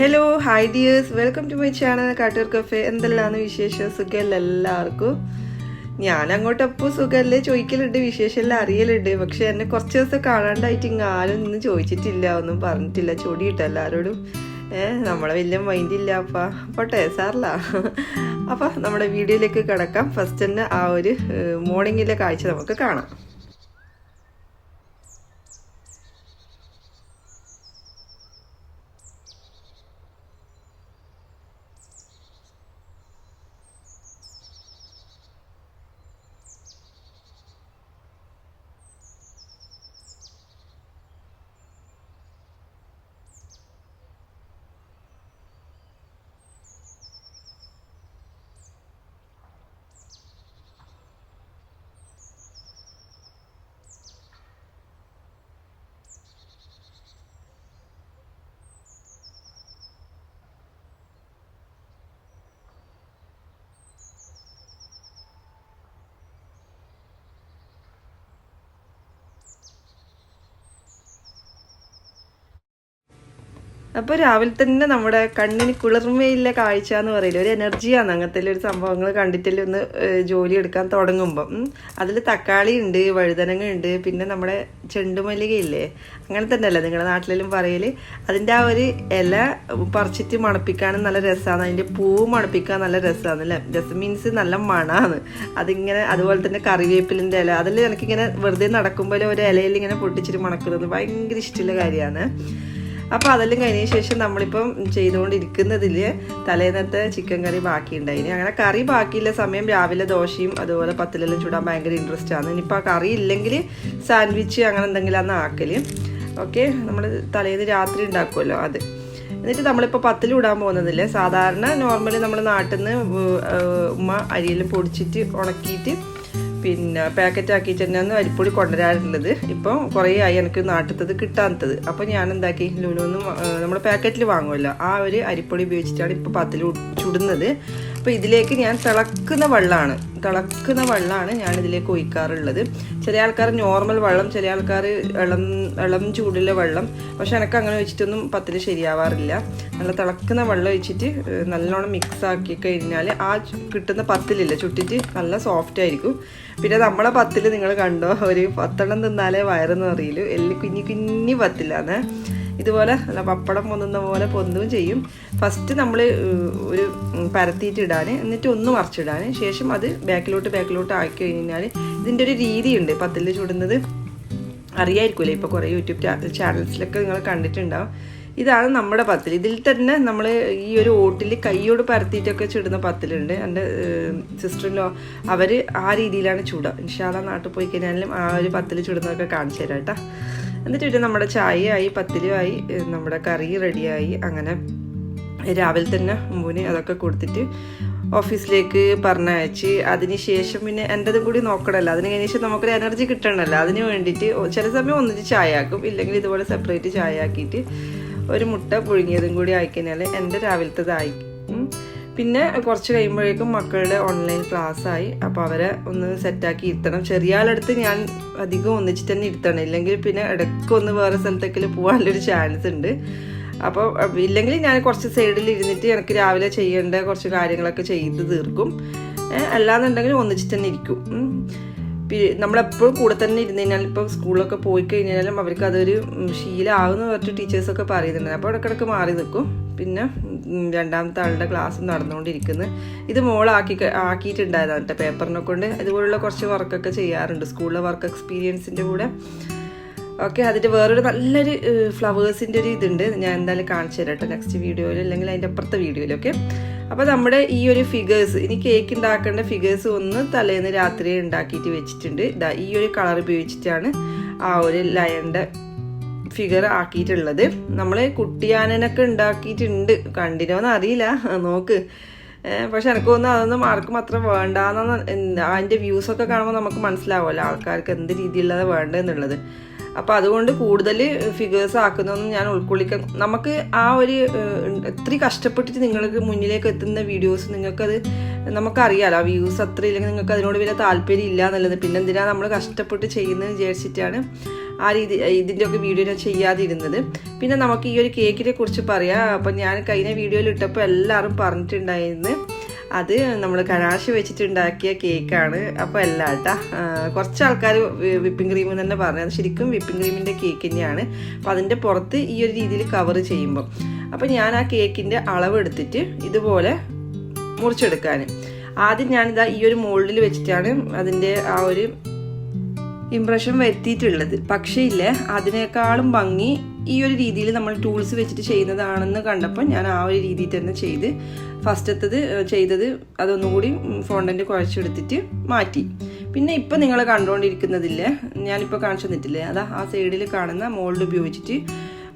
Hello hi dears welcome to my channel Kattoor cafe എന്തെല്ലാം വിശേഷം? സുഖമല്ല എല്ലാവർക്കും? ഞാൻ അങ്ങോട്ട് അപ്പോൾ സുഖമല്ലേ ചോദിക്കലുണ്ട് വിശേഷമെല്ലാം അറിയലുണ്ട്. പക്ഷെ എന്നെ കുറച്ച് ദിവസം കാണാണ്ടായിട്ട് ഇങ്ങ ആരും ഒന്നും ചോദിച്ചിട്ടില്ല. ഒന്നും പറഞ്ഞിട്ടില്ല. ചൊടിയിട്ട എല്ലാവരോടും ഏഹ് നമ്മളെ വലിയ മൈൻഡ് ഇല്ല. അപ്പാ പോട്ടെ സാറില്ല. അപ്പം നമ്മുടെ വീഡിയോയിലേക്ക് കിടക്കാം. ഫസ്റ്റ് തന്നെ ആ ഒരു മോർണിംഗിലെ കാഴ്ച നമുക്ക് കാണാം. അപ്പോൾ രാവിലെ തന്നെ നമ്മുടെ കണ്ണിന് കുളിർമയില്ല കാഴ്ച എന്ന് പറയില്ല? ഒരു എനർജിയാണ് അങ്ങനത്തെ ഒരു സംഭവങ്ങൾ കണ്ടിട്ടില്ല ഒന്ന് ജോലി എടുക്കാൻ തുടങ്ങുമ്പം. അതിൽ തക്കാളി ഉണ്ട് വഴുതനങ്ങ ഉണ്ട് പിന്നെ നമ്മുടെ ചെണ്ടുമല്ലികയില്ലേ? അങ്ങനെ തന്നെയല്ലേ നിങ്ങളുടെ നാട്ടിലെല്ലാം പറയൽ അതിന്റെ ആ ഒരു ഇല പറിച്ചിട്ട് മണപ്പിക്കാനും നല്ല രസമാണ്. അതിന്റെ പൂവ് മണപ്പിക്കാൻ നല്ല രസമാണ് അല്ലേ? രസം മീൻസ് നല്ല മണമാണ് അതിങ്ങനെ അതുപോലെ തന്നെ കറിവേപ്പിലിന്റെ ഇല. അതിൽ എനിക്കിങ്ങനെ വെറുതെ നടക്കുമ്പോൾ ഒരു ഇലയിൽ ഇങ്ങനെ പൊട്ടിച്ചിട്ട് മണക്കുന്നത് ഭയങ്കര ഇഷ്ടമുള്ള കാര്യമാണ്. അപ്പോൾ അതെല്ലാം കഴിഞ്ഞ ശേഷം നമ്മളിപ്പം ചെയ്തുകൊണ്ടിരിക്കുന്നതിൽ തലേന്നത്തെ ചിക്കൻ കറി ബാക്കിയുണ്ടായിന് അങ്ങനെ കറി ബാക്കിയുള്ള സമയം രാവിലെ ദോശയും അതുപോലെ പത്തിലെല്ലാം ചൂടാൻ ഭയങ്കര ഇൻട്രസ്റ്റ് ആണ്. ഇനിയിപ്പോൾ ആ കറി ഇല്ലെങ്കിൽ സാൻഡ്വിച്ച് അങ്ങനെ എന്തെങ്കിലും അന്ന് ആക്കൽ ഓക്കെ നമ്മൾ തലേന്ന് രാത്രി ഉണ്ടാക്കുമല്ലോ അത്. എന്നിട്ട് നമ്മളിപ്പോൾ പത്തിൽ ഇടാൻ പോകുന്നതില്ലേ സാധാരണ നോർമലി നമ്മൾ നാട്ടിൽ നിന്ന് ഉമ്മ അരിയിൽ പൊടിച്ചിട്ട് ഉണക്കിയിട്ട് പിന്നെ പാക്കറ്റ് ആക്കിയിട്ട് തന്നെയാണ് അരിപ്പൊടി കൊണ്ടുവരാറുള്ളത്. ഇപ്പം കുറേ ആയി എനിക്ക് നാട്ടിലത്തത് കിട്ടാത്തത്. അപ്പോൾ ഞാൻ എന്താക്കി ലുലുന്ന് നമ്മൾ പാക്കറ്റിൽ വാങ്ങുമല്ലോ ആ ഒരു അരിപ്പൊടി ഉപയോഗിച്ചിട്ടാണ് ഇപ്പോൾ പത്തിൽ ചുടുന്നത്. അപ്പോൾ ഇതിലേക്ക് ഞാൻ തിളക്കുന്ന വെള്ളമാണ്. തിളക്കുന്ന വെള്ളമാണ് ഞാൻ ഇതിലേക്ക് ഒഴിക്കാറുള്ളത്. ചില ആൾക്കാർ നോർമൽ വെള്ളം ചില ആൾക്കാർ ഇളം ഇളം ചൂടുള്ള വെള്ളം. പക്ഷെ എനിക്ക് അങ്ങനെ വെച്ചിട്ടൊന്നും പത്തിൽ ശരിയാവാറില്ല. നല്ല തിളക്കുന്ന വെള്ളം വെച്ചിട്ട് നല്ലോണം മിക്സ് ആക്കി കഴിഞ്ഞാൽ ആ കിട്ടുന്ന പത്തിലില്ല ചുട്ടിട്ട് നല്ല സോഫ്റ്റ് ആയിരിക്കും. പിന്നെ നമ്മളെ പത്തിൽ നിങ്ങൾ കണ്ടോ ഒരു പത്തെണ്ണം തിന്നാലേ വയറെന്ന് അറിയില്ല. എല്ലാം കുഞ്ഞി കുഞ്ഞി പത്തിലാണ് ഇതുപോലെ നല്ല പപ്പടം പൊന്നുന്ന പോലെ പൊന്നും ചെയ്യും. ഫസ്റ്റ് നമ്മൾ ഒരു പരത്തിയിട്ടിടാൻ എന്നിട്ട് ഒന്ന് മറിച്ചിടാൻ ശേഷം അത് ബാക്കിലോട്ട് ബാക്കിലോട്ട് ആക്കി കഴിഞ്ഞാൽ ഇതിന്റെ ഒരു രീതിയുണ്ട് പത്തിൽ ചുടുന്നത് അറിയായിരിക്കുമല്ലേ ഇപ്പോൾ കുറേ യൂട്യൂബ് ചാനൽസിലൊക്കെ നിങ്ങൾ കണ്ടിട്ടുണ്ടാവും. ഇതാണ് നമ്മുടെ പത്തിൽ ഇതിൽ തന്നെ നമ്മൾ ഈ ഒരു ഓട്ടിൽ കൈയോട് പരത്തിയിട്ടൊക്കെ ചുടുന്ന പത്തിലുണ്ട്. എന്റെ സിസ്റ്ററിനോ അവർ ആ രീതിയിലാണ് ചൂടുക. ഇൻഷാല്ല നാട്ടിൽ പോയി കഴിഞ്ഞാലും ആ ഒരു പത്തിൽ ചുടുന്നതൊക്കെ കാണിച്ചു തരാം കേട്ടോ. എന്നിട്ട് പിന്നെ നമ്മുടെ ചായയായി പത്തിലുമായി നമ്മുടെ കറി റെഡിയായി. അങ്ങനെ രാവിലെ തന്നെ മുമ്പിന് അതൊക്കെ കൊടുത്തിട്ട് ഓഫീസിലേക്ക് പറഞ്ഞയച്ച് അതിന് ശേഷം പിന്നെ എന്റെത് കൂടി നോക്കണമല്ലോ. അതിന് ശേഷം നമുക്കൊരു എനർജി കിട്ടണമല്ലോ. അതിന് വേണ്ടിയിട്ട് ചില സമയം ഒന്നിച്ച് ചായ ആക്കും ഇല്ലെങ്കിൽ ഇതുപോലെ സെപ്പറേറ്റ് ചായ ആക്കിയിട്ട് ഒരു മുട്ട പുഴുങ്ങിയതും കൂടി ആയിക്കഴിഞ്ഞാൽ എന്റെ രാവിലത്തേതായി. പിന്നെ കുറച്ച് കഴിയുമ്പോഴേക്കും മക്കളുടെ ഓൺലൈൻ ക്ലാസ് ആയി അപ്പോൾ അവരെ ഒന്ന് സെറ്റാക്കി ഇരുത്തണം. ചെറിയ ആളടുത്ത് ഞാൻ അധികം ഒന്നിച്ച് തന്നെ ഇരുത്തണം. ഇല്ലെങ്കിൽ പിന്നെ ഇടയ്ക്ക് ഒന്ന് വേറെ സ്ഥലത്തേക്ക് പോകാനുള്ളൊരു ചാൻസ് ഉണ്ട് അപ്പോൾ ഇല്ലെങ്കിൽ ഞാൻ കുറച്ച് സൈഡിൽ ഇരുന്നിട്ട് എനിക്ക് രാവിലെ ചെയ്യേണ്ട കുറച്ച് കാര്യങ്ങളൊക്കെ ചെയ്ത് തീർക്കും. അല്ലാന്നുണ്ടെങ്കിൽ ഒന്നിച്ചിട്ട് തന്നെ ഇരിക്കും. നമ്മളെപ്പോഴും കൂടെ തന്നെ ഇരുന്ന് കഴിഞ്ഞാൽ ഇപ്പോൾ സ്കൂളിലൊക്കെ പോയി കഴിഞ്ഞാലും അവർക്ക് അതൊരു ഉം, ശീലമാകുന്ന പറഞ്ഞിട്ട് ടീച്ചേഴ്സൊക്കെ പറയുന്നുണ്ട്. അപ്പോൾ ഇടയ്ക്കിടയ്ക്ക് മാറി നിൽക്കും. പിന്നെ രണ്ടാമത്തെ ആളുടെ ക്ലാസ് നടന്നുകൊണ്ടിരിക്കുന്നത് ഇത് മോളാക്കി ആക്കിയിട്ടുണ്ടായിരുന്നു കേട്ടോ പേപ്പറിനെ കൊണ്ട്. ഇതുപോലുള്ള കുറച്ച് വർക്കൊക്കെ ചെയ്യാറുണ്ട്. സ്കൂളിലെ വർക്ക് എക്സ്പീരിയൻസിന്റെ കൂടെ. ഓക്കെ അതിന്റെ വേറൊരു നല്ലൊരു ഫ്ലവേഴ്സിന്റെ ഒരു ഇതുണ്ട്. ഞാൻ എന്തായാലും കാണിച്ചു തരാം കേട്ടോ നെക്സ്റ്റ് വീഡിയോയിൽ അല്ലെങ്കിൽ അതിന്റെ അപ്പുറത്തെ വീഡിയോയിൽ ഓക്കെ? അപ്പോൾ നമ്മുടെ ഈ ഒരു ഫിഗേഴ്സ് ഇനി കേക്ക് ഉണ്ടാക്കേണ്ട ഫിഗേഴ്സ് ഒന്ന് തലേന്ന് രാത്രി ഉണ്ടാക്കിയിട്ട് വെച്ചിട്ടുണ്ട്. ഇതാ ഈ ഒരു കളർ ഉപയോഗിച്ചിട്ടാണ് ആ ഒരു ലയന്റെ ഫിഗർ ആക്കിയിട്ടുള്ളത്. നമ്മൾ കുട്ടിയാനനൊക്കെ ഉണ്ടാക്കിയിട്ടുണ്ട്. കണ്ടിനോന്ന് അറിയില്ല. നോക്ക്. പക്ഷെ എനിക്ക് തോന്നുന്നു അതൊന്നും ആർക്കും അത്ര വേണ്ടാന്ന് അതിന്റെ വ്യൂസൊക്കെ കാണുമ്പോൾ നമുക്ക് മനസ്സിലാവുമല്ലോ ആൾക്കാർക്ക് എന്ത് രീതിയിലുള്ളത് വേണ്ടതെന്നുള്ളത് അപ്പോൾ അതുകൊണ്ട് കൂടുതൽ ഫിഗേഴ്സ് ആക്കുന്നതൊന്നും ഞാൻ ഉൾക്കൊള്ളിക്കാൻ നമുക്ക് ആ ഒരു ഒത്തിരി കഷ്ടപ്പെട്ടിട്ട് നിങ്ങൾക്ക് മുന്നിലേക്ക് എത്തുന്ന വീഡിയോസ് നിങ്ങൾക്കത് നമുക്കറിയാലോ ആ വ്യൂസ് അത്ര ഇല്ലെങ്കിൽ നിങ്ങൾക്ക് അതിനോട് വലിയ താല്പര്യം ഇല്ല എന്നുള്ളത്. പിന്നെ എന്തിനാ നമ്മൾ കഷ്ടപ്പെട്ട് ചെയ്യുന്നത് വിചാരിച്ചിട്ടാണ് ആ രീതി ഇതിന്റെയൊക്കെ വീഡിയോ ഞാൻ ചെയ്യാതിരുന്നത്. പിന്നെ നമുക്ക് ഈ ഒരു കേക്കിനെ കുറിച്ച് പറയാം. അപ്പം ഞാൻ കഴിഞ്ഞ വീഡിയോയിൽ ഇട്ടപ്പോൾ എല്ലാവരും പറഞ്ഞിട്ടുണ്ടായിരുന്നു. അത് നമ്മൾ കനാശ് വെച്ചിട്ടുണ്ടാക്കിയ കേക്കാണ്. അപ്പോൾ അല്ല കേട്ടാ കുറച്ച് ആൾക്കാർ വിപ്പിംഗ് ക്രീം തന്നെ പറഞ്ഞു അത് ശരിക്കും വിപ്പിംഗ് ക്രീമിന്റെ കേക്ക് തന്നെയാണ്. അപ്പോൾ അതിന്റെ പുറത്ത് ഈ ഒരു രീതിയിൽ കവർ ചെയ്യുമ്പം. അപ്പോൾ ഞാൻ ആ കേക്കിന്റെ അളവ് എടുത്തിട്ട് ഇതുപോലെ മുറിച്ചെടുക്കാൻ ആദ്യം ഞാനിതാ ഈ ഒരു മോൾഡിൽ വെച്ചിട്ടാണ് അതിന്റെ ആ ഒരു ഇംപ്രഷൻ വരുത്തിയിട്ടുള്ളത്. പക്ഷേ ഇല്ല അതിനേക്കാളും ഭംഗി ഈ ഒരു രീതിയിൽ നമ്മൾ ടൂൾസ് വെച്ചിട്ട് ചെയ്യുന്നതാണെന്ന് കണ്ടപ്പോൾ ഞാൻ ആ ഒരു രീതിയിൽ തന്നെ ചെയ്ത് ഫസ്റ്റത്തത് ചെയ്തത് അതൊന്നുകൂടി ഫോണ്ടന്റ് കുഴച്ചെടുത്തിട്ട് മാറ്റി. പിന്നെ ഇപ്പം നിങ്ങൾ കണ്ടുകൊണ്ടിരിക്കുന്നതില്ല ഞാനിപ്പോൾ കാണിച്ചു തന്നിട്ടില്ലേ അതാ ആ സൈഡിൽ കാണുന്ന മോൾഡ് ഉപയോഗിച്ചിട്ട്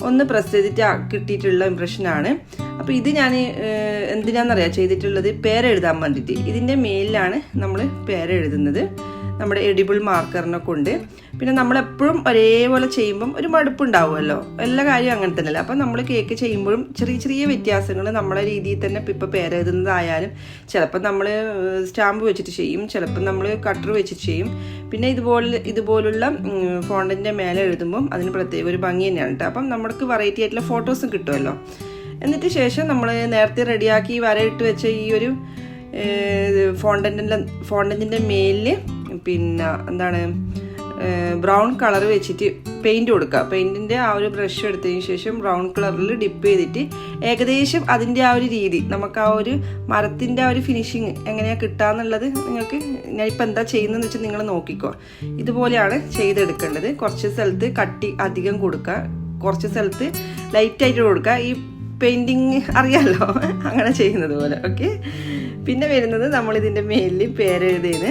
ഒന്ന് പ്രസ് ചെയ്തിട്ട് കിട്ടിയിട്ടുള്ള ഇംപ്രഷനാണ് അപ്പോൾ ഇത് ഞാൻ എന്തിനാണെന്നറിയാം ചെയ്തിട്ടുള്ളത് പേരെഴുതാൻ വേണ്ടിയിട്ട്. ഇതിന്റെ മേലിലാണ് നമ്മൾ പേരെഴുതുന്നത്. നമ്മുടെ എഡിബിൾ മാർക്കറിനെ കൊണ്ട്. പിന്നെ നമ്മളെപ്പോഴും ഒരേപോലെ ചെയ്യുമ്പം ഒരു മടുപ്പുണ്ടാവുമല്ലോ. എല്ലാ കാര്യവും അങ്ങനെ തന്നെയല്ല. അപ്പം നമ്മൾ കേക്ക് ചെയ്യുമ്പോഴും ചെറിയ ചെറിയ വ്യത്യാസങ്ങൾ നമ്മളെ രീതിയിൽ തന്നെ ഇപ്പോൾ പേരെഴുതുന്നതായാലും ചിലപ്പോൾ നമ്മൾ സ്റ്റാമ്പ് വെച്ചിട്ട് ചെയ്യും. ചിലപ്പോൾ നമ്മൾ കട്ടർ വെച്ചിട്ട് ചെയ്യും. പിന്നെ ഇതുപോലെ ഇതുപോലുള്ള ഫോണ്ടിന്റെ മേലെ എഴുതുമ്പം അതിന് പ്രത്യേക ഒരു ഭംഗി തന്നെയാണ് കേട്ടോ. അപ്പം നമുക്ക് വെറൈറ്റി ആയിട്ടുള്ള ഫോട്ടോസും കിട്ടുമല്ലോ. എന്നിട്ട് ശേഷം നമ്മൾ നേരത്തെ റെഡിയാക്കി വരയിട്ട് വെച്ച ഈ ഒരു ഫോണ്ടന്റെ ഫോണ്ടന്റെ മേലിൽ പിന്നെ എന്താണ് ബ്രൗൺ കളർ വെച്ചിട്ട് പെയിന്റ് കൊടുക്കുക പെയിന്റിന്റെ ആ ഒരു ബ്രഷ് എടുത്തതിന് ശേഷം ബ്രൗൺ കളറിൽ ഡിപ്പ് ചെയ്തിട്ട് ഏകദേശം അതിന്റെ ആ ഒരു രീതി നമുക്ക് ആ ഒരു മരത്തിന്റെ ആ ഒരു ഫിനിഷിങ് എങ്ങനെയാണ് കിട്ടാന്നുള്ളത് നിങ്ങൾക്ക് ഞാൻ ഞാനിപ്പോൾ എന്താ ചെയ്യുന്നതെന്ന് വെച്ചാൽ നിങ്ങൾ നോക്കിക്കോ. ഇതുപോലെയാണ് ചെയ്തെടുക്കേണ്ടത്. കുറച്ച് സ്ഥലത്ത് കട്ടി അധികം കൊടുക്കുക കുറച്ച് സ്ഥലത്ത് ലൈറ്റായിട്ട് കൊടുക്കുക ഈ പെയിന്റിങ് അറിയാമല്ലോ അങ്ങനെ ചെയ്യുന്നത് പോലെ. ഓക്കെ പിന്നെ വരുന്നത് നമ്മളിതിന്റെ മേലിൽ പേരെഴുതിയത്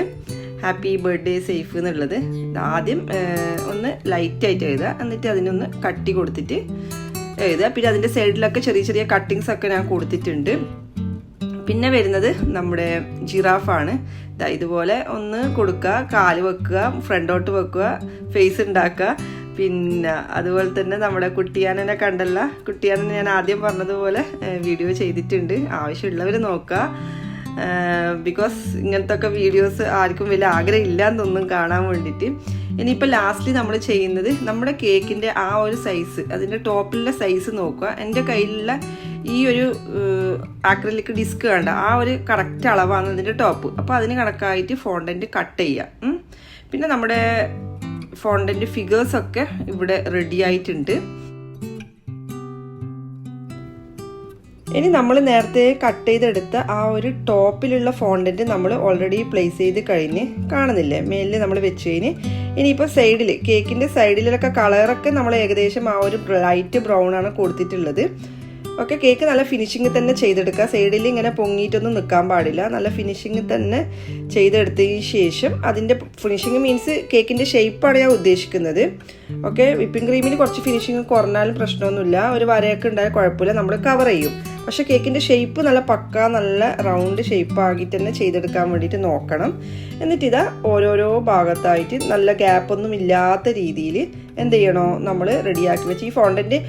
ഹാപ്പി ബർത്ത്ഡേ സേഫ് എന്നുള്ളത്. ആദ്യം ഒന്ന് ലൈറ്റായിട്ട് എഴുതുക. എന്നിട്ട് അതിനൊന്ന് കട്ടി കൊടുത്തിട്ട് എഴുതുക. പിന്നെ അതിന്റെ സൈഡിലൊക്കെ ചെറിയ ചെറിയ കട്ടിങ്സ് ഒക്കെ ഞാൻ കൊടുത്തിട്ടുണ്ട്. പിന്നെ വരുന്നത് നമ്മുടെ ജിറാഫാണ് ഇതുപോലെ ഒന്ന് കൊടുക്കുക. കാൽ വെക്കുക ഫ്രണ്ടോട്ട് വെക്കുക ഫേസ് ഉണ്ടാക്കുക പിന്നെ അതുപോലെ തന്നെ നമ്മുടെ കുട്ടിയാനനെ കണ്ടല്ല. കുട്ടിയാനനെ ഞാൻ ആദ്യം പറഞ്ഞതുപോലെ വീഡിയോ ചെയ്തിട്ടുണ്ട്. ആവശ്യമുള്ളവർ നോക്കുക. ബിക്കോസ് ഇങ്ങനത്തെ ഒക്കെ വീഡിയോസ് ആർക്കും വലിയ ആഗ്രഹം ഇല്ലാന്നൊന്നും കാണാൻ വേണ്ടിയിട്ട്. ഇനിയിപ്പോൾ ലാസ്റ്റ്ലി നമ്മൾ ചെയ്യുന്നത് നമ്മുടെ കേക്കിന്റെ ആ ഒരു സൈസ് അതിന്റെ ടോപ്പിലെ സൈസ് നോക്കുക. എന്റെ കയ്യിലുള്ള ഈ ഒരു ആക്രലിക് ഡിസ്ക് കണ്ട ആ ഒരു കറക്റ്റ് അളവാണ് അതിന്റെ ടോപ്പ് അപ്പോൾ അതിന് കണക്കായിട്ട് ഫോണ്ടന്റ് കട്ട് ചെയ്യുക പിന്നെ നമ്മുടെ ഫോണ്ടന്റ് ഫിഗേഴ്സൊക്കെ ഇവിടെ റെഡി ആയിട്ടുണ്ട്. ഇനി നമ്മൾ നേരത്തെ കട്ട് ചെയ്തെടുത്ത ആ ഒരു ടോപ്പിലുള്ള ഫോണ്ടന്റ് നമ്മൾ ഓൾറെഡി പ്ലേസ് ചെയ്ത് കഴിഞ്ഞ് കാണുന്നില്ലേ? മേലിൽ നമ്മൾ വെച്ച് കഴിഞ്ഞ്. ഇനിയിപ്പോൾ സൈഡിൽ കേക്കിന്റെ സൈഡിലൊക്കെ കളറൊക്കെ നമ്മൾ ഏകദേശം ആ ഒരു ലൈറ്റ് ബ്രൗൺ ആണ് കൊടുത്തിട്ടുള്ളത്. ഓക്കെ കേക്ക് നല്ല ഫിനിഷിങ് തന്നെ ചെയ്തെടുക്കുക. സൈഡിൽ ഇങ്ങനെ പൊങ്ങിയിട്ടൊന്നും നിൽക്കാൻ പാടില്ല. നല്ല ഫിനിഷിങ് തന്നെ ചെയ്തെടുത്തതിന് ശേഷം അതിന്റെ ഫിനിഷിങ് മീൻസ് കേക്കിന്റെ ഷേപ്പാണ് ഞാൻ ഉദ്ദേശിക്കുന്നത്. ഓക്കെ വിപ്പിംഗ് ക്രീമിൽ കുറച്ച് ഫിനിഷിങ് കുറഞ്ഞാലും പ്രശ്നമൊന്നുമില്ല. ഒരു വരയൊക്കെ ഉണ്ടായാൽ കുഴപ്പമില്ല. നമ്മൾ കവർ ചെയ്യും. പക്ഷേ കേക്കിന്റെ ഷേപ്പ് നല്ല പക്ക നല്ല റൗണ്ട് ഷേപ്പ് ആക്കിയിട്ട് തന്നെ ചെയ്തെടുക്കാൻ വേണ്ടിയിട്ട് നോക്കണം. എന്നിട്ട് ഇതാ ഓരോരോ ഭാഗത്തായിട്ട് നല്ല ഗ്യാപ്പൊന്നും ഇല്ലാത്ത രീതിയിൽ എന്ത് ചെയ്യണോ നമ്മൾ റെഡിയാക്കി വെച്ച് ഈ ഫോണ്ടന്റ്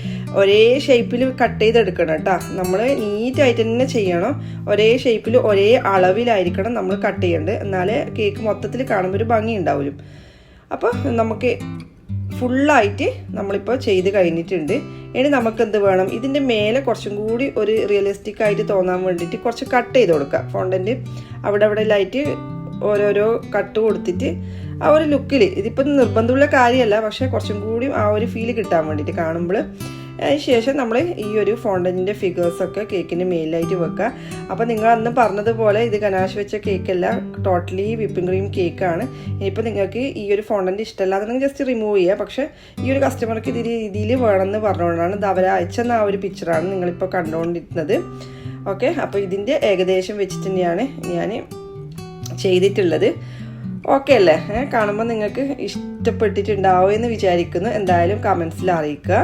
ഒരേ ഷേപ്പിൽ കട്ട് ചെയ്തെടുക്കണം കേട്ടോ നമ്മൾ നീറ്റായിട്ട് തന്നെ ചെയ്യണം. ഒരേ ഷേപ്പിൽ ഒരേ അളവിലായിരിക്കണം നമ്മൾ കട്ട് ചെയ്യേണ്ടത്. എന്നാലേ കേക്ക് മൊത്തത്തിൽ കാണുമ്പോൾ ഒരു ഭംഗി ഉണ്ടാവും അപ്പോൾ നമുക്ക് ഫുള്ളായിട്ട് നമ്മളിപ്പോൾ ചെയ്ത് കഴിഞ്ഞിട്ടുണ്ട്. ഇനി നമുക്ക് എന്ത് വേണം? ഇതിന്റെ മേലെ കുറച്ചും കൂടി ഒരു റിയലിസ്റ്റിക് ആയിട്ട് തോന്നാൻ വേണ്ടിയിട്ട് കുറച്ച് കട്ട് ചെയ്ത് കൊടുക്കുക. ഫോണ്ടന്റ് അവിടെ അവിടെ ലൈറ്റ് ഓരോരോ കട്ട് കൊടുത്തിട്ട് ആ ഒരു ലുക്കിൽ ഇതിപ്പം നിർബന്ധമുള്ള കാര്യമല്ല പക്ഷേ കുറച്ചും കൂടി ആ ഒരു ഫീൽ കിട്ടാൻ വേണ്ടിയിട്ട് കാണുമ്പോൾ അതിന് ശേഷം നമ്മൾ ഈ ഒരു ഫോണ്ടന്റിന്റെ ഫിഗേഴ്സൊക്കെ കേക്കിന് മെയിലായിട്ട് വെക്കുക. അപ്പോൾ നിങ്ങൾ അന്ന് പറഞ്ഞതുപോലെ ഇത് ഗനാശ് വെച്ച കേക്കല്ല ടോട്ടലി വിപ്പിംഗ് ക്രീം കേക്കാണ് ഇനിയിപ്പോൾ നിങ്ങൾക്ക് ഈ ഒരു ഫോണ്ടന്റ് ഇഷ്ടമല്ല എന്നുണ്ടെങ്കിൽ ജസ്റ്റ് റിമൂവ് ചെയ്യുക. പക്ഷേ ഈ ഒരു കസ്റ്റമർക്ക് ഇത് രീതിയിൽ വേണമെന്ന് പറഞ്ഞുകൊണ്ടാണ് ഇത് അവരെ അയച്ചെന്ന ആ ഒരു പിക്ചറാണ് നിങ്ങളിപ്പോൾ കണ്ടുകൊണ്ടിരുന്നത്. ഓക്കെ അപ്പോൾ ഇതിന്റെ ഏകദേശം വെച്ചിട്ട് തന്നെയാണ് ഞാൻ ചെയ്തിട്ടുള്ളത്. ഓക്കെ അല്ലേ? കാണുമ്പോൾ നിങ്ങൾക്ക് ഇഷ്ടപ്പെട്ടിട്ടുണ്ടാവോ എന്ന് വിചാരിക്കുന്നു. എന്തായാലും കമൻസിൽ അറിയിക്കുക.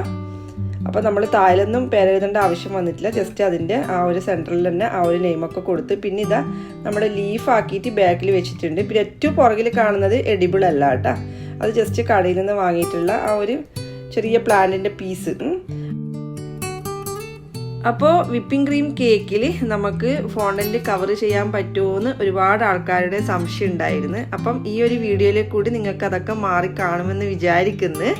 അപ്പോൾ നമ്മൾ താഴെയൊന്നും പേരെഴുതേണ്ട ആവശ്യം വന്നിട്ടില്ല. ജസ്റ്റ് അതിന്റെ ആ ഒരു സെന്ററിൽ തന്നെ ആ ഒരു നെയിമൊക്കെ കൊടുത്ത് പിന്നെ ഇതാ നമ്മൾ ലീഫ് ആക്കിയിട്ട് ബാക്കിൽ വെച്ചിട്ടുണ്ട്. പിന്നെ ഏറ്റവും പുറകിൽ കാണുന്നത് എഡിബിൾ അല്ല കേട്ടോ. അത് ജസ്റ്റ് കടയിൽ നിന്ന് വാങ്ങിയിട്ടുള്ള ആ ഒരു ചെറിയ പ്ലാന്റിന്റെ പീസ് അപ്പോൾ വിപ്പിംഗ് ക്രീം കേക്കിൽ നമുക്ക് ഫോണ്ടന്റ് കവർ ചെയ്യാൻ പറ്റുമോയെന്ന് ഒരുപാട് ആൾക്കാരുടെ സംശയം ഉണ്ടായിരുന്നു. അപ്പം ഈ ഒരു വീഡിയോയിൽ കൂടി നിങ്ങൾക്ക് അതൊക്കെ മാറി കാണുമെന്ന് വിചാരിക്കുന്നു.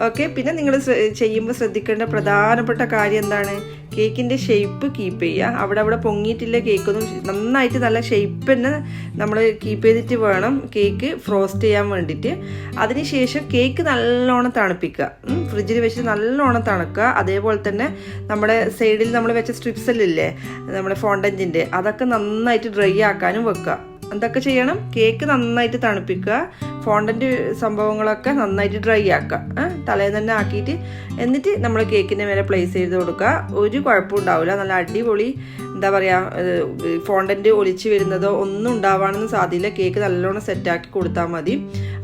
ഓക്കെ? പിന്നെ നിങ്ങൾ ചെയ്യുമ്പോൾ ശ്രദ്ധിക്കേണ്ട പ്രധാനപ്പെട്ട കാര്യം എന്താണ്? കേക്കിന്റെ ഷേപ്പ് കീപ്പ് ചെയ്യുക. അവിടെ അവിടെ പൊങ്ങിയിട്ടില്ല കേക്കൊന്നും. നന്നായിട്ട് നല്ല ഷേപ്പ് തന്നെ നമ്മൾ കീപ്പ് ചെയ്തിട്ട് വേണം കേക്ക് ഫ്രോസ്റ്റ് ചെയ്യാൻ വേണ്ടിയിട്ട്. അതിനുശേഷം കേക്ക് നല്ലോണം തണുപ്പിക്കുക. ഫ്രിഡ്ജിൽ വെച്ച് നല്ലോണം തണുക്കുക. അതേപോലെ തന്നെ നമ്മുടെ സൈഡിൽ നമ്മൾ വെച്ച സ്ട്രിപ്സ് ഇല്ലേ? നമ്മുടെ ഫോണ്ടന്റിന്റെ അതൊക്കെ നന്നായിട്ട് ഡ്രൈ ആക്കാനും വെക്കുക. എന്തൊക്കെ ചെയ്യണം? കേക്ക് നന്നായിട്ട് തണുപ്പിക്കുക ഫോണ്ടന്റ് സംഭവങ്ങളൊക്കെ നന്നായിട്ട് ഡ്രൈ ആക്കുക. തലേന്ന് തന്നെ ആക്കിയിട്ട് എന്നിട്ട് നമ്മൾ കേക്കിന്റെ മേലെ പ്ലേസ് ചെയ്ത് കൊടുക്കുക. ഒരു കുഴപ്പമുണ്ടാവില്ല നല്ല അടിപൊളി എന്താ പറയുക ഫോണ്ടന്റ് ഒലിച്ച് വരുന്നതോ ഒന്നും ഉണ്ടാവാനൊന്നും സാധ്യമില്ല കേക്ക് നല്ലോണം സെറ്റാക്കി കൊടുത്താൽ മതി.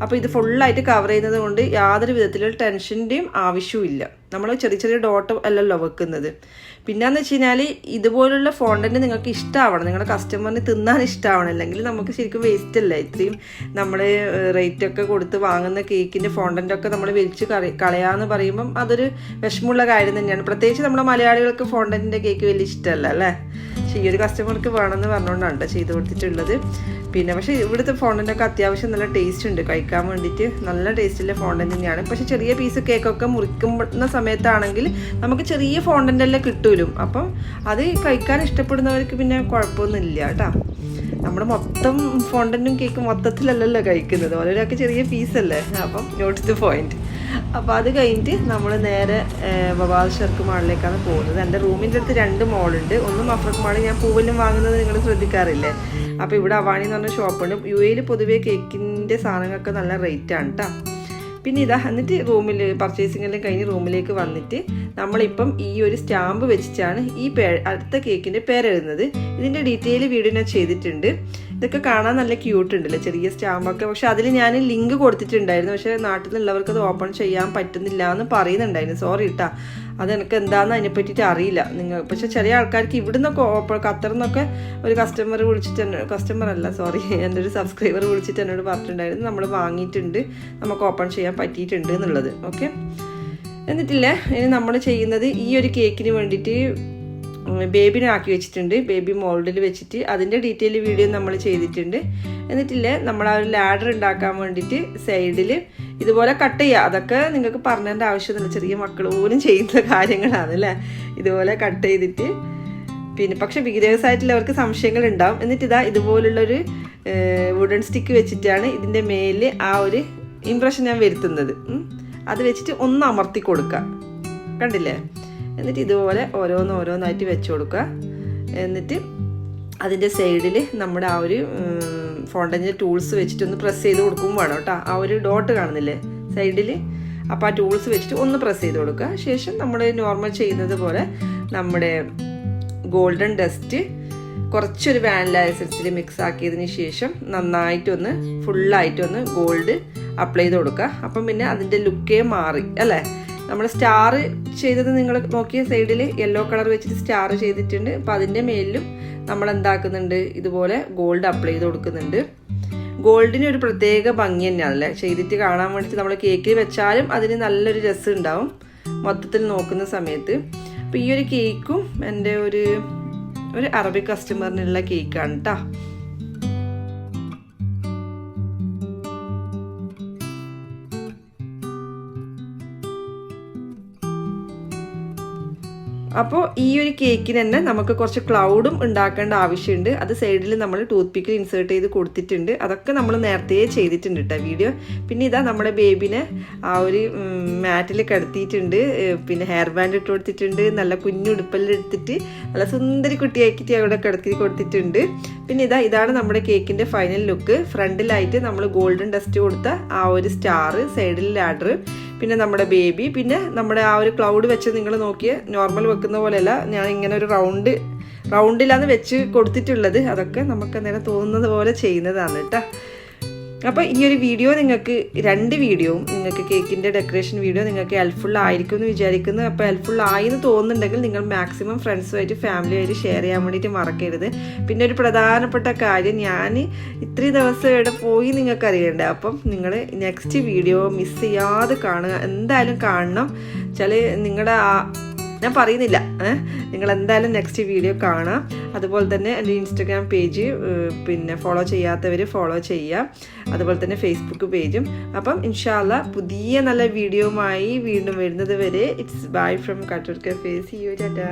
അപ്പോൾ ഇത് ഫുള്ളായിട്ട് കവർ ചെയ്യുന്നത് കൊണ്ട് യാതൊരു വിധത്തിലുള്ള ടെൻഷന്റെയും ആവശ്യമില്ല നമ്മൾ ചെറിയ ചെറിയ ഡോട്ട് അല്ലല്ലോ വെക്കുന്നത്. പിന്നെന്ന് വെച്ച് കഴിഞ്ഞാൽ ഇതുപോലുള്ള ഫോണ്ടന്റ് നിങ്ങൾക്ക് ഇഷ്ടമാവണം നിങ്ങളുടെ കസ്റ്റമറിന് തിന്നാൻ ഇഷ്ടമാവണം അല്ലെങ്കിൽ നമുക്ക് ശരിക്കും വേസ്റ്റ് അല്ല? ഇത്രയും നമ്മൾ റേറ്റ് ഒക്കെ കൊടുത്ത് വാങ്ങുന്ന കേക്കിന്റെ ഫോണ്ടന്റൊക്കെ നമ്മൾ വലിച്ച് കളയാന്ന് പറയുമ്പം അതൊരു വിഷമമുള്ള കാര്യം തന്നെയാണ്. പ്രത്യേകിച്ച് നമ്മുടെ മലയാളികൾക്ക് ഫോണ്ടന്റിന്റെ കേക്ക് വലിയ ഇഷ്ടമല്ല അല്ലേ? പക്ഷേ ഈ ഒരു കസ്റ്റമർക്ക് വേണമെന്ന് പറഞ്ഞുകൊണ്ടാണ് കേട്ടോ ചെയ്ത് കൊടുത്തിട്ടുള്ളത്. പിന്നെ പക്ഷേ ഇവിടുത്തെ ഫോണ്ടന്റൊക്കെ അത്യാവശ്യം നല്ല ടേസ്റ്റ് ഉണ്ട്. കഴിക്കാൻ വേണ്ടിയിട്ട് നല്ല ടേസ്റ്റുള്ള ഫോണ്ടൻ തന്നെയാണ്. പക്ഷേ ചെറിയ പീസ് കേക്കൊക്കെ മുറിക്കുന്ന സമയത്താണെങ്കിൽ നമുക്ക് ചെറിയ ഫോണ്ടന്റെല്ലാം കിട്ടൂലും. അപ്പം അത് കഴിക്കാൻ ഇഷ്ടപ്പെടുന്നവർക്ക് പിന്നെ കുഴപ്പമൊന്നുമില്ല കേട്ടോ നമ്മൾ മൊത്തം ഫോണ്ടന്റും കേക്കും മൊത്തത്തിലല്ലല്ലോ കഴിക്കുന്നത്. ഓരോരാൾക്ക് ചെറിയ പീസല്ലേ അപ്പം നോട്ട് ദി പോയിന്റ് അപ്പോൾ അത് കഴിഞ്ഞിട്ട് നമ്മൾ നേരെ ബബാദ് ഷർക്ക് മാളിലേക്കാണ് പോകുന്നത്. എന്റെ റൂമിന്റെ അടുത്ത് രണ്ട് മോളുണ്ട്. ഒന്ന് മഫ്രക് മാൾ ഞാൻ പൂവെല്ലാം വാങ്ങുന്നത് നിങ്ങൾ ശ്രദ്ധിക്കാറില്ലേ? അപ്പോൾ ഇവിടെ അവാണി എന്ന് പറഞ്ഞ ഷോപ്പുണ്ട്. യു എയിൽ പൊതുവേ കേക്കിന്റെ സാധനങ്ങളൊക്കെ നല്ല റേറ്റാണ് കേട്ടോ പിന്നെ ഇതാ എന്നിട്ട് റൂമിൽ പർച്ചേസിങ്ങെല്ലാം കഴിഞ്ഞ് റൂമിലേക്ക് വന്നിട്ട് നമ്മളിപ്പം ഈ ഒരു സ്റ്റാമ്പ് വെച്ചിട്ടാണ് ഈ പേ അടുത്ത കേക്കിന്റെ പേരെഴുതുന്നത്. ഇതിന്റെ ഡീറ്റെയിൽ വീഡിയോ ഞാൻ ചെയ്തിട്ടുണ്ട്. ഇതൊക്കെ കാണാൻ നല്ല ക്യൂട്ട് ഉണ്ടല്ലോ? ചെറിയ സ്റ്റാമ്പൊക്കെ പക്ഷെ അതിൽ ഞാൻ ലിങ്ക് കൊടുത്തിട്ടുണ്ടായിരുന്നു. പക്ഷെ നാട്ടിലുള്ളവർക്ക് അത് ഓപ്പൺ ചെയ്യാൻ പറ്റുന്നില്ല എന്ന് പറയുന്നുണ്ടായിരുന്നു. സോറി കേട്ടാ അത് എനിക്ക് എന്താണെന്ന് അതിനെ പറ്റിയിട്ട് അറിയില്ല. നിങ്ങൾ പക്ഷെ ചെറിയ ആൾക്കാർക്ക് ഇവിടെ നിന്നൊക്കെ ഓപ്പൺ ഖത്തറിൽ നിന്നൊക്കെ ഒരു കസ്റ്റമർ വിളിച്ചിട്ട് കസ്റ്റമർ അല്ല സോറി എന്റെ ഒരു സബ്സ്ക്രൈബർ വിളിച്ചിട്ട് എന്നോട് പറഞ്ഞിട്ടുണ്ടായിരുന്നു. നമ്മൾ വാങ്ങിയിട്ടുണ്ട്. നമുക്ക് ഓപ്പൺ ചെയ്യാൻ പറ്റിയിട്ടുണ്ട് എന്നുള്ളത്. ഓക്കെ എന്നിട്ടില്ലേ? ഇനി നമ്മൾ ചെയ്യുന്നത് ഈ ഒരു കേക്കിന് വേണ്ടിയിട്ട് ബേബിനെ ആക്കി വെച്ചിട്ടുണ്ട്. ബേബി മോൾഡിൽ വെച്ചിട്ട് അതിന്റെ ഡീറ്റെയിൽ വീഡിയോ നമ്മൾ ചെയ്തിട്ടുണ്ട്. എന്നിട്ടില്ലേ നമ്മൾ ആ ഒരു ലാഡർ ഉണ്ടാക്കാൻ വേണ്ടിയിട്ട് സൈഡിൽ ഇതുപോലെ കട്ട് ചെയ്യുക അതൊക്കെ നിങ്ങൾക്ക് പറഞ്ഞതിന്റെ ആവശ്യമൊന്നുമില്ല. ചെറിയ മക്കൾ പോലും ചെയ്യുന്ന കാര്യങ്ങളാണ് അല്ലേ? ഇതുപോലെ കട്ട് ചെയ്തിട്ട്. പിന്നെ പക്ഷെ ബിഗിനേഴ്സ് ആയിട്ടുള്ളവർക്ക് സംശയങ്ങൾ ഉണ്ടാവും എന്നിട്ട് ഇതാ ഇതുപോലുള്ളൊരു വുഡൻ സ്റ്റിക്ക് വെച്ചിട്ടാണ് ഇതിന്റെ മേലിൽ ആ ഒരു ഇംപ്രഷൻ ഞാൻ വരുത്തുന്നത്. അത് വെച്ചിട്ട് ഒന്ന് അമർത്തി കൊടുക്കുക. കണ്ടില്ലേ? എന്നിട്ട് ഇതുപോലെ ഓരോന്ന് ഓരോന്നായിട്ട് വെച്ച് കൊടുക്കുക. എന്നിട്ട് അതിന്റെ സൈഡിൽ നമ്മുടെ ആ ഒരു ഫോണ്ടന്റെ ടൂൾസ് വെച്ചിട്ട് ഒന്ന് പ്രസ് ചെയ്ത് കൊടുക്കും വേണം കേട്ടോ. ആ ഒരു ഡോട്ട് കാണുന്നില്ലേ? സൈഡിൽ അപ്പോൾ ആ ടൂൾസ് വെച്ചിട്ട് ഒന്ന് പ്രസ് ചെയ്ത് കൊടുക്കുക. ശേഷം നമ്മൾ നോർമൽ ചെയ്യുന്നത് പോലെ നമ്മുടെ ഗോൾഡൻ ഡസ്റ്റ് കുറച്ചൊരു വാനില എസൻസിൽ മിക്സ് ആക്കിയതിന് ശേഷം നന്നായിട്ടൊന്ന് ഫുള്ളായിട്ടൊന്ന് ഗോൾഡ് അപ്ലൈ ചെയ്ത് കൊടുക്കുക. അപ്പം പിന്നെ അതിന്റെ ലുക്കേ മാറി അല്ലേ? നമ്മൾ സ്റ്റാർ ചെയ്തത് നിങ്ങൾ നോക്കിയ സൈഡിൽ യെല്ലോ കളർ വെച്ചിട്ട് സ്റ്റാർ ചെയ്തിട്ടുണ്ട്. അപ്പം അതിന്റെ മേലിലും നമ്മൾ എന്താക്കുന്നുണ്ട്? ഇതുപോലെ ഗോൾഡ് അപ്ലൈ ചെയ്ത് കൊടുക്കുന്നുണ്ട്. ഗോൾഡിന് ഒരു പ്രത്യേക ഭംഗി തന്നെയാണല്ലേ? ചെയ്തിട്ട് കാണാൻ വേണ്ടിയിട്ട് നമ്മൾ കേക്കിൽ വെച്ചാലും അതിന് നല്ലൊരു രസം ഉണ്ടാവും. മൊത്തത്തിൽ നോക്കുന്ന സമയത്ത്. അപ്പോൾ ഈ ഒരു കേക്കും എന്റെ ഒരു ഒരു അറബിക് കസ്റ്റമറിനുള്ള കേക്കാണ് കേട്ടോ അപ്പോൾ ഈ ഒരു കേക്കിന് തന്നെ നമുക്ക് കുറച്ച് ക്ലൗഡും ഉണ്ടാക്കേണ്ട ആവശ്യമുണ്ട്. അത് സൈഡിൽ നമ്മൾ ടൂത്ത് പിക്കിൽ ഇൻസേർട്ട് ചെയ്ത് കൊടുത്തിട്ടുണ്ട്. അതൊക്കെ നമ്മൾ നേരത്തെ ചെയ്തിട്ടുണ്ട് കേട്ടോ വീഡിയോ. പിന്നെ ഇതാ നമ്മുടെ ബേബിനെ ആ ഒരു മാറ്റിൽ കിടത്തിയിട്ടുണ്ട്. പിന്നെ ഹെയർ ബാൻഡ് ഇട്ട് കൊടുത്തിട്ടുണ്ട്. നല്ല കുഞ്ഞുടുപ്പെല്ലാം എടുത്തിട്ട് നല്ല സുന്ദരി കുട്ടിയാക്കിയിട്ട് അവിടെ കിടത്തി കൊടുത്തിട്ടുണ്ട്. പിന്നെ ഇതാ ഇതാണ് നമ്മുടെ കേക്കിന്റെ ഫൈനൽ ലുക്ക് ഫ്രണ്ടിലായിട്ട് നമ്മൾ ഗോൾഡൻ ഡസ്റ്റ് കൊടുത്ത ആ ഒരു സ്റ്റാർ സൈഡിൽ ലാഡർ. പിന്നെ നമ്മുടെ ബേബി പിന്നെ നമ്മുടെ ആ ഒരു ക്ലൗഡ് വെച്ച് നിങ്ങൾ നോക്കിയ നോർമൽ വെക്കുന്ന പോലെയല്ല. ഞാൻ ഇങ്ങനെ ഒരു റൗണ്ട് റൗണ്ടിലാണ് വെച്ച് കൊടുത്തിട്ടുള്ളത്. അതൊക്കെ നമുക്ക് അന്നേരം തോന്നുന്നത് പോലെ ചെയ്യുന്നതാണ് കേട്ടോ. അപ്പോൾ ഈ ഒരു വീഡിയോ നിങ്ങൾക്ക് രണ്ട് വീഡിയോയും നിങ്ങൾക്ക് കേക്കിന്റെ ഡെക്കറേഷൻ വീഡിയോ നിങ്ങൾക്ക് ഹെൽപ്ഫുൾ ആയിരിക്കും എന്ന് വിചാരിക്കുന്നു. അപ്പോൾ ഹെൽപ്ഫുൾ ആയി എന്ന് തോന്നുന്നുണ്ടെങ്കിൽ നിങ്ങൾ മാക്സിമം ഫ്രണ്ട്സുമായിട്ട് ഫാമിലിയായിട്ട് ഷെയർ ചെയ്യാൻ വേണ്ടിയിട്ട് മറക്കരുത്. പിന്നെ ഒരു പ്രധാനപ്പെട്ട കാര്യം ഞാൻ ഇത്രയും ദിവസം ഇവിടെ പോയി നിങ്ങൾക്ക് അറിയണ്ടേ. അപ്പം നിങ്ങൾ നെക്സ്റ്റ് വീഡിയോ മിസ് ചെയ്യാതെ കാണുക. എന്തായാലും കാണണം. വെച്ചാൽ നിങ്ങളുടെ ആ ഞാൻ പറയുന്നില്ല. നിങ്ങൾ എന്തായാലും നെക്സ്റ്റ് വീഡിയോ കാണാം. അതുപോലെ തന്നെ എന്റെ ഇൻസ്റ്റഗ്രാം പേജ് പിന്നെ ഫോളോ ചെയ്യാത്തവർ ഫോളോ ചെയ്യാം. അതുപോലെ തന്നെ ഫേസ്ബുക്ക് പേജും അപ്പം ഇൻഷാല്ല പുതിയ നല്ല വീഡിയോയുമായി വീണ്ടും വരുന്നത് വരെ. It's bye from Kattoor cafe see you tata